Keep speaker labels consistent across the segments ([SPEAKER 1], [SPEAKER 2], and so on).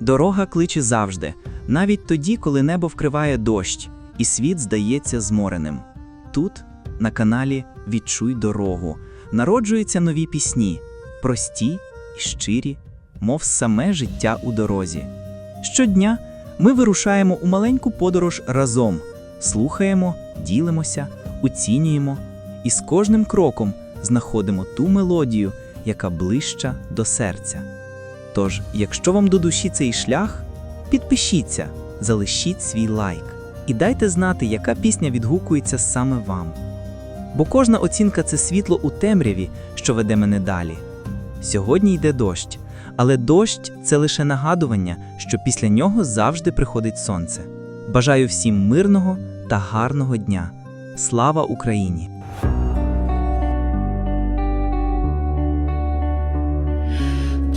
[SPEAKER 1] Дорога кличе завжди, навіть тоді, коли небо вкриває дощ, і світ здається змореним. Тут, на каналі Відчуй дорогу, народжуються нові пісні, прості і щирі, мов саме життя у дорозі. Щодня ми вирушаємо у маленьку подорож разом, слухаємо, ділимося, оцінюємо і з кожним кроком знаходимо ту мелодію, яка ближча до серця. Тож, якщо вам до душі цей шлях, підпишіться, залишіть свій лайк і дайте знати, яка пісня відгукується саме вам. Бо кожна оцінка це світло у темряві, що веде мене далі. Сьогодні йде дощ, але дощ це лише нагадування, що після нього завжди приходить сонце. Бажаю всім мирного та гарного дня. Слава Україні!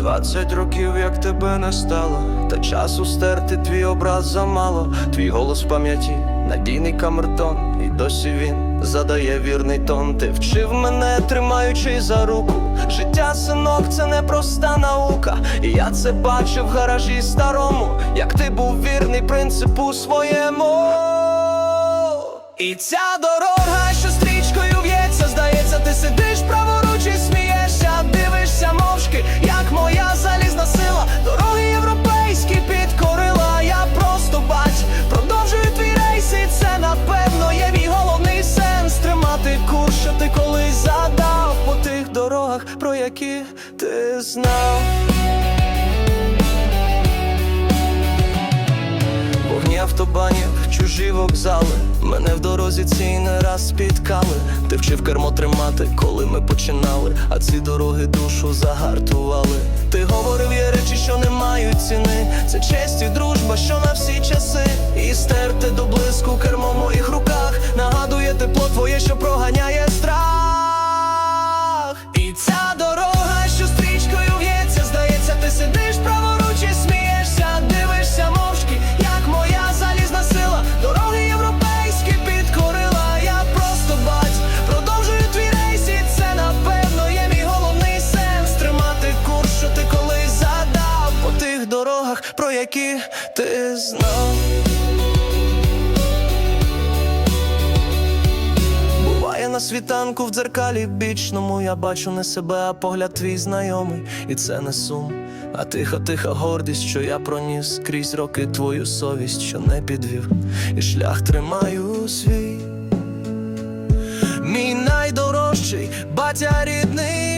[SPEAKER 2] Двадцять років, як тебе не стало, та часу стерти твій образ замало, твій голос в пам'яті, надійний камертон, і досі він задає вірний тон. Ти вчив мене, тримаючи за руку. Життя, синок, це не проста наука. І я це бачив в гаражі старому, як ти був вірний принципу своєму. І ця дорога, які ти знав. Вогні автобанів, чужі вокзали. Мене в дорозі цій не раз спіткали. Ти вчив кермо тримати, коли ми починали. А ці дороги душу загартували. Ти говорив, є речі, що не мають ціни. Це честь і дружба, що на всі часи. І стерти до блиску кермо в моїх руках. Нагадує тепло твоє, що проганяє які ти знав. Буває на світанку в дзеркалі бічному. Я бачу не себе, а погляд твій знайомий, і це не сум, а тиха, тиха гордість, що я проніс крізь роки твою совість, що не підвів, і шлях тримаю свій. Мій найдорожчий батя рідний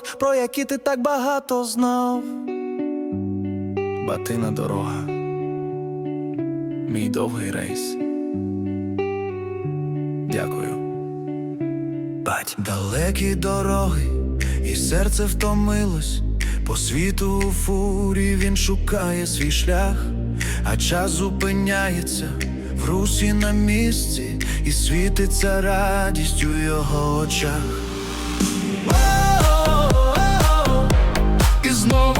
[SPEAKER 2] дорогах, про які ти так багато знав. Батина дорога, мій довгий рейс. Дякую. Бать. Далекі дороги, і серце втомилось. По світу у фурі він шукає свій шлях, а час зупиняється в русі на місці, і світиться радість у його очах.
[SPEAKER 3] Знову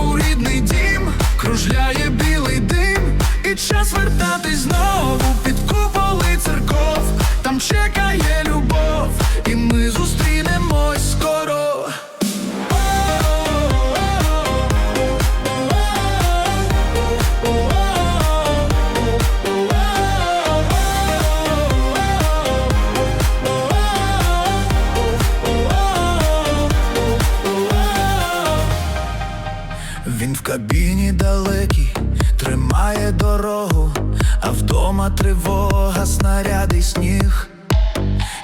[SPEAKER 2] кабіні далекій тримає дорогу, а вдома тривога, снаряди й сніг.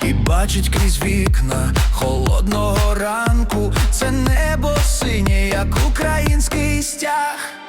[SPEAKER 2] І бачить крізь вікна холодного ранку. Це небо синє, як український стяг.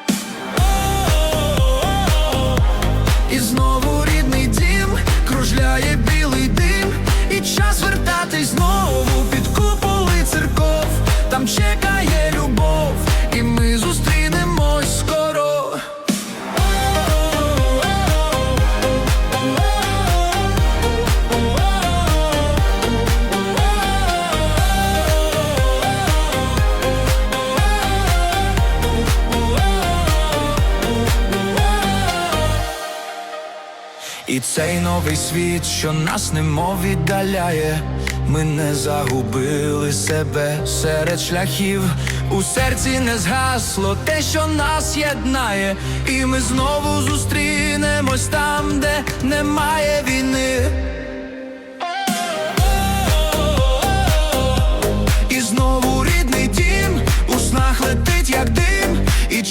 [SPEAKER 2] І
[SPEAKER 3] цей новий світ, що нас немов віддаляє, ми не загубили себе серед шляхів. У серці не згасло те, що нас єднає, і ми знову зустрінемось там, де немає війни. І знову рідний дім у снах летить, як дим, і